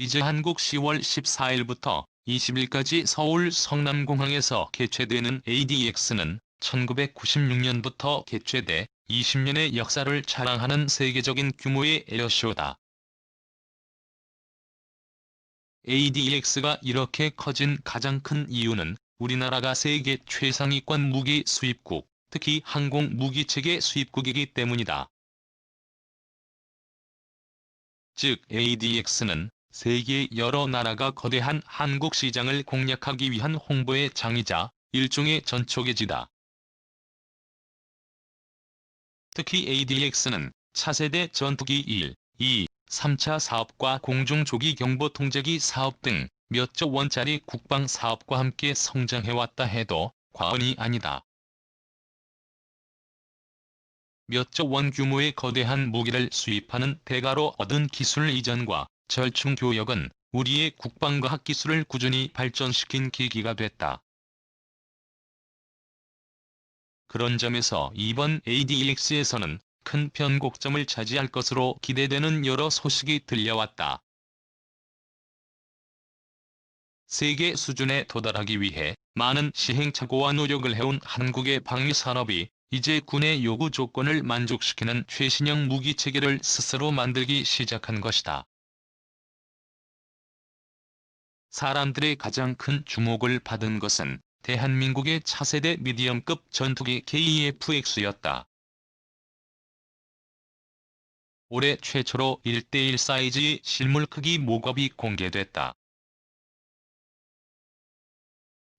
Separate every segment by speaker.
Speaker 1: 이제 한국 10월 14일부터 20일까지 서울 성남공항에서 개최되는 ADX는 1996년부터 개최돼 20년의 역사를 자랑하는 세계적인 규모의 에어쇼다. ADX가 이렇게 커진 가장 큰 이유는 우리나라가 세계 최상위권 무기 수입국, 특히 항공 무기체계 수입국이기 때문이다. 즉 ADX는 세계 여러 나라가 거대한 한국 시장을 공략하기 위한 홍보의 장이자 일종의 전초계지다. 특히 ADX는 차세대 전투기 1, 2, 3차 사업과 공중조기 경보 통제기 사업 등 몇 조 원짜리 국방 사업과 함께 성장해왔다 해도 과언이 아니다. 몇 조 원 규모의 거대한 무기를 수입하는 대가로 얻은 기술 이전과 절충 교역은 우리의 국방과학 기술을 꾸준히 발전시킨 계기가 됐다. 그런 점에서 이번 ADX에서는 큰 변곡점을 차지할 것으로 기대되는 여러 소식이 들려왔다. 세계 수준에 도달하기 위해 많은 시행착오와 노력을 해온 한국의 방위 산업이 이제 군의 요구 조건을 만족시키는 최신형 무기 체계를 스스로 만들기 시작한 것이다. 사람들의 가장 큰 주목을 받은 것은 대한민국의 차세대 미디엄급 전투기 KEFX였다. 올해 최초로 1대1 사이즈의 실물 크기 모겁이 공개됐다.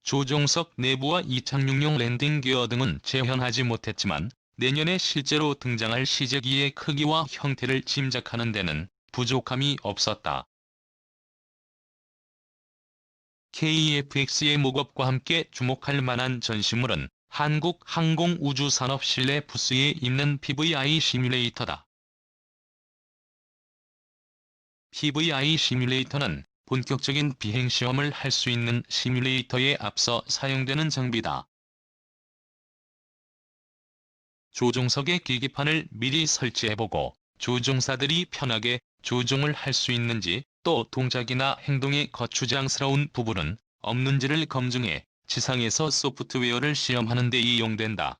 Speaker 1: 조종석 내부와 이착륙용 랜딩 기어 등은 재현하지 못했지만 내년에 실제로 등장할 시제기의 크기와 형태를 짐작하는 데는 부족함이 없었다. KEFX의 목업과 함께 주목할 만한 전시물은 한국 항공우주산업 실내 부스에 있는 PVI 시뮬레이터다. PVI 시뮬레이터는 본격적인 비행시험을 할 수 있는 시뮬레이터에 앞서 사용되는 장비다. 조종석의 기기판을 미리 설치해보고 조종사들이 편하게 조종을 할 수 있는지 또 동작이나 행동에 거추장스러운 부분은 없는지를 검증해 지상에서 소프트웨어를 시험하는 데 이용된다.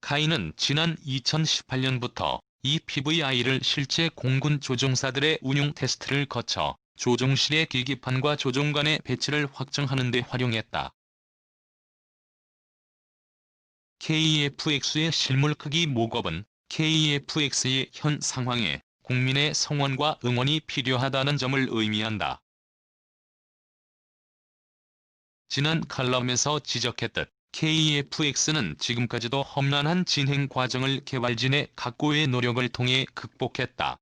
Speaker 1: 카이는 지난 2018년부터 이 PVI를 실제 공군 조종사들의 운용 테스트를 거쳐 조종실의 기기판과 조종관의 배치를 확정하는 데 활용했다. KEFX의 실물 크기 모겁은 KEFX의 현 상황에 국민의 성원과 응원이 필요하다는 점을 의미한다. 지난 칼럼에서 지적했듯 KEFX는 지금까지도 험난한 진행 과정을 개발진의 각고의 노력을 통해 극복했다.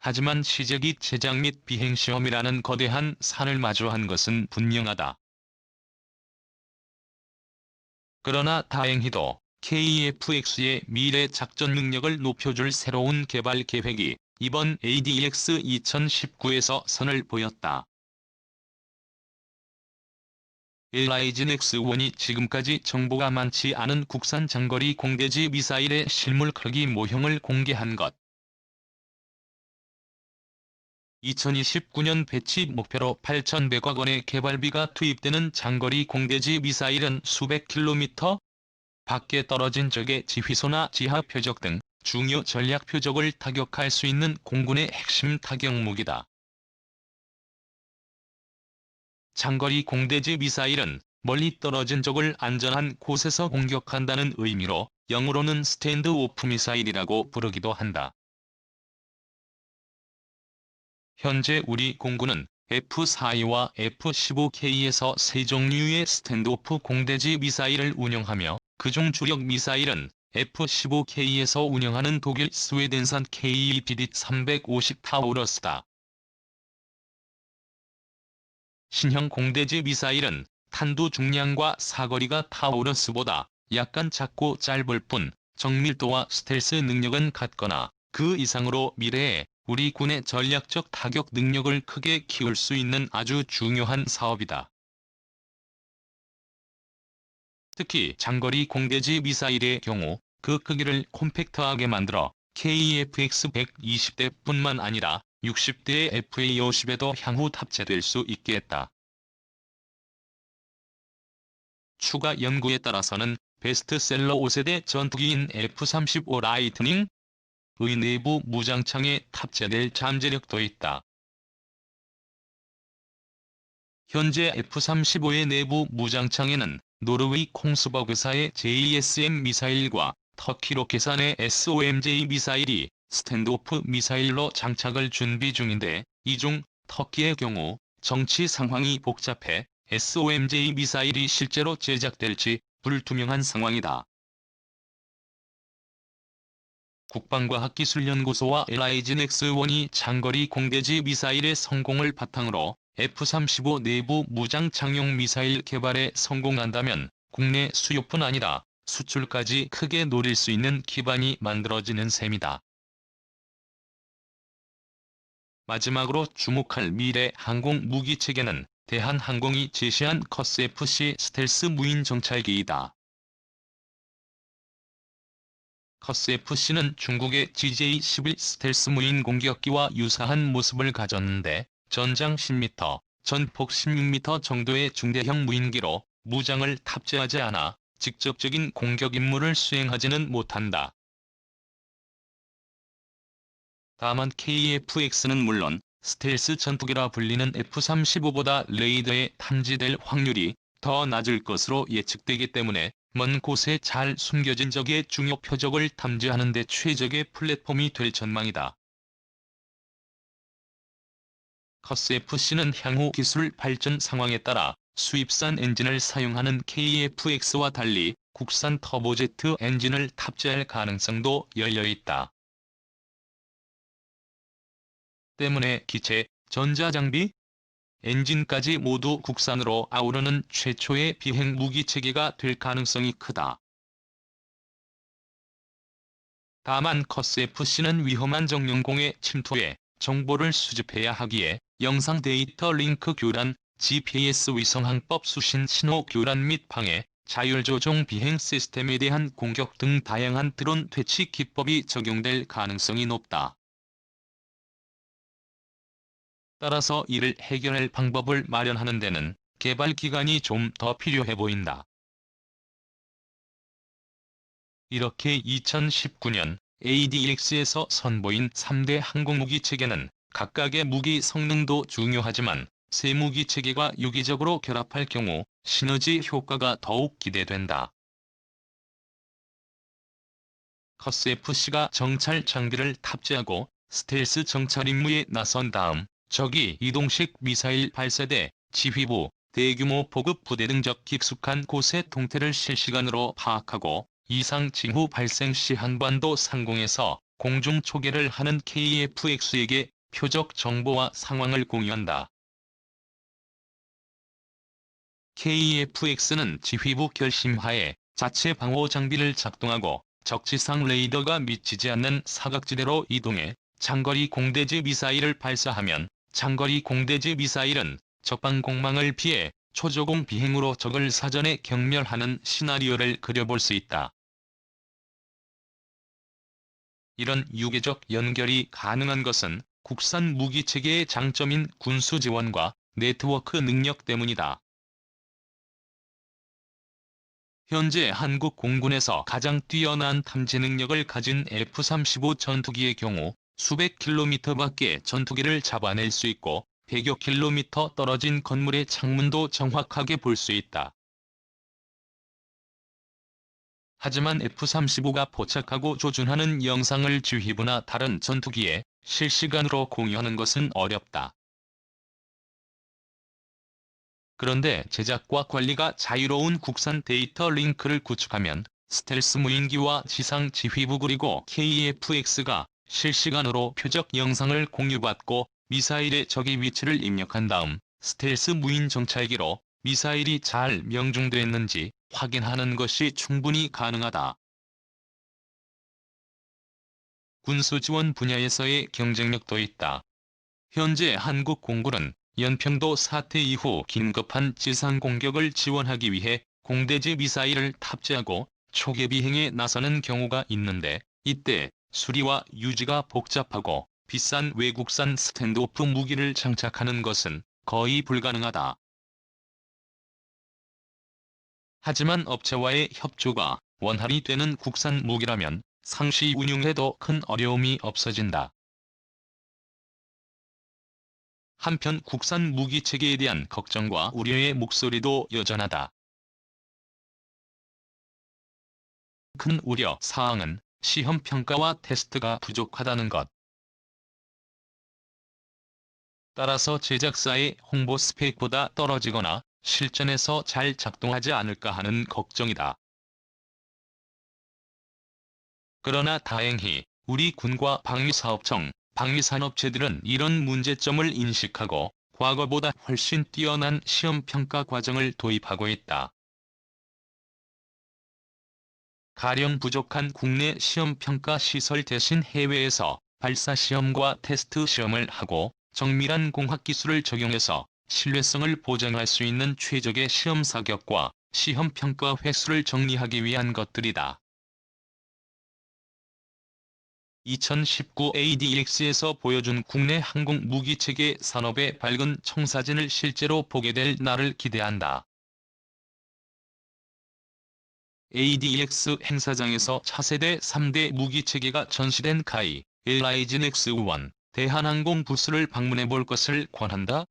Speaker 1: 하지만 시제기 제작 및 비행시험이라는 거대한 산을 마주한 것은 분명하다. 그러나 다행히도 KEFX의 미래 작전 능력을 높여줄 새로운 개발 계획이 이번 ADX 2019에서 선을 보였다. 엘라이즌 X1이 지금까지 정보가 많지 않은 국산 장거리 공대지 미사일의 실물 크기 모형을 공개한 것. 2029년 배치 목표로 8,100억 원의 개발비가 투입되는 장거리 공대지 미사일은 수백 킬로미터 밖에 떨어진 적의 지휘소나 지하 표적 등 중요 전략 표적을 타격할 수 있는 공군의 핵심 타격 무기다. 장거리 공대지 미사일은 멀리 떨어진 적을 안전한 곳에서 공격한다는 의미로 영어로는 스탠드 오프 미사일이라고 부르기도 한다. 현재 우리 공군은 F-42와 F-15K에서 세 종류의 스탠드오프 공대지 미사일을 운영하며 그중 주력 미사일은 F-15K에서 운영하는 독일 스웨덴산 KEPD-350 타우러스다. 신형 공대지 미사일은 탄두 중량과 사거리가 타우러스보다 약간 작고 짧을 뿐 정밀도와 스텔스 능력은 같거나 그 이상으로 미래에 우리 군의 전략적 타격 능력을 크게 키울 수 있는 아주 중요한 사업이다. 특히 장거리 공대지 미사일의 경우 그 크기를 콤팩트하게 만들어 KF-X120대 뿐만 아니라 60대의 FA-50에도 향후 탑재될 수 있게 했다. 추가 연구에 따라서는 베스트셀러 5세대 전투기인 F-35 라이트닝, 의 내부 무장창에 탑재될 잠재력도 있다. 현재 F-35의 내부 무장창에는 노르웨이 콩스버그사의 JSM 미사일과 터키로 계산의 SOMJ 미사일이 스탠드오프 미사일로 장착을 준비 중인데 이 중 터키의 경우 정치 상황이 복잡해 SOMJ 미사일이 실제로 제작될지 불투명한 상황이다. 국방과학기술연구소와 LIG 넥스1이 장거리 공대지 미사일의 성공을 바탕으로 F-35 내부 무장 장용 미사일 개발에 성공한다면 국내 수요뿐 아니라 수출까지 크게 노릴 수 있는 기반이 만들어지는 셈이다. 마지막으로 주목할 미래 항공 무기 체계는 대한항공이 제시한 커스 FC 스텔스 무인 정찰기이다. 커스 FC는 중국의 GJ-11 스텔스 무인 공격기와 유사한 모습을 가졌는데 전장 10m, 전폭 16m 정도의 중대형 무인기로 무장을 탑재하지 않아 직접적인 공격 임무를 수행하지는 못한다. 다만 KF-X는 물론 스텔스 전투기라 불리는 F-35보다 레이더에 탐지될 확률이 더 낮을 것으로 예측되기 때문에 먼 곳에 잘 숨겨진 적의 중요 표적을 탐지하는 데 최적의 플랫폼이 될 전망이다. 커스 FC는 향후 기술 발전 상황에 따라 수입산 엔진을 사용하는 KF-X와 달리 국산 터보제트 엔진을 탑재할 가능성도 열려있다. 때문에 기체, 전자장비, 엔진까지 모두 국산으로 아우르는 최초의 비행 무기 체계가 될 가능성이 크다. 다만 커스 FC는 위험한 정령공의 침투에 정보를 수집해야 하기에 영상 데이터 링크 교란, GPS 위성항법 수신 신호 교란 및 방해, 자율조종 비행 시스템에 대한 공격 등 다양한 드론 퇴치 기법이 적용될 가능성이 높다. 따라서 이를 해결할 방법을 마련하는 데는 개발 기간이 좀 더 필요해 보인다. 이렇게 2019년 ADX에서 선보인 3대 항공무기 체계는 각각의 무기 성능도 중요하지만 세 무기 체계가 유기적으로 결합할 경우 시너지 효과가 더욱 기대된다. 커스 FC가 정찰 장비를 탑재하고 스텔스 정찰 임무에 나선 다음 적이 이동식 미사일 발사대, 지휘부, 대규모 보급 부대 등적 깊숙한 곳의 동태를 실시간으로 파악하고 이상 징후 발생 시 한반도 상공에서 공중 초계를 하는 KF-X에게 표적 정보와 상황을 공유한다. KF-X는 지휘부 결심하에 자체 방호 장비를 작동하고 적지상 레이더가 미치지 않는 사각지대로 이동해 장거리 공대지 미사일을 발사하면 장거리 공대지 미사일은 적방 공망을 피해 초저공 비행으로 적을 사전에 경멸하는 시나리오를 그려볼 수 있다. 이런 유계적 연결이 가능한 것은 국산 무기 체계의 장점인 군수 지원과 네트워크 능력 때문이다. 현재 한국 공군에서 가장 뛰어난 탐지 능력을 가진 F-35 전투기의 경우 수백 킬로미터 밖에 전투기를 잡아낼 수 있고 100여 킬로미터 떨어진 건물의 창문도 정확하게 볼 수 있다. 하지만 F-35가 포착하고 조준하는 영상을 지휘부나 다른 전투기에 실시간으로 공유하는 것은 어렵다. 그런데 제작과 관리가 자유로운 국산 데이터 링크를 구축하면 스텔스 무인기와 지상 지휘부 그리고 KF-X가 실시간으로 표적 영상을 공유받고 미사일의 적의 위치를 입력한 다음 스텔스 무인 정찰기로 미사일이 잘 명중됐는지 확인하는 것이 충분히 가능하다. 군수 지원 분야에서의 경쟁력도 있다. 현재 한국 공군은 연평도 사태 이후 긴급한 지상 공격을 지원하기 위해 공대지 미사일을 탑재하고 초계 비행에 나서는 경우가 있는데 이때 수리와 유지가 복잡하고 비싼 외국산 스탠드오프 무기를 장착하는 것은 거의 불가능하다. 하지만 업체와의 협조가 원활히 되는 국산 무기라면 상시 운용에도 큰 어려움이 없어진다. 한편 국산 무기 체계에 대한 걱정과 우려의 목소리도 여전하다. 큰 우려 사항은 시험 평가와 테스트가 부족하다는 것. 따라서 제작사의 홍보 스펙보다 떨어지거나 실전에서 잘 작동하지 않을까 하는 걱정이다. 그러나 다행히 우리 군과 방위사업청, 방위산업체들은 이런 문제점을 인식하고 과거보다 훨씬 뛰어난 시험평가 과정을 도입하고 있다. 가령 부족한 국내 시험평가 시설 대신 해외에서 발사시험과 테스트 시험을 하고 정밀한 공학기술을 적용해서 신뢰성을 보장할 수 있는 최적의 시험 사격과 시험 평가 횟수를 정리하기 위한 것들이다. 2019 ADX에서 보여준 국내 항공 무기체계 산업의 밝은 청사진을 실제로 보게 될 날을 기대한다. ADX 행사장에서 차세대 3대 무기체계가 전시된 카이, LIGN X1, 대한항공 부스를 방문해 볼 것을 권한다.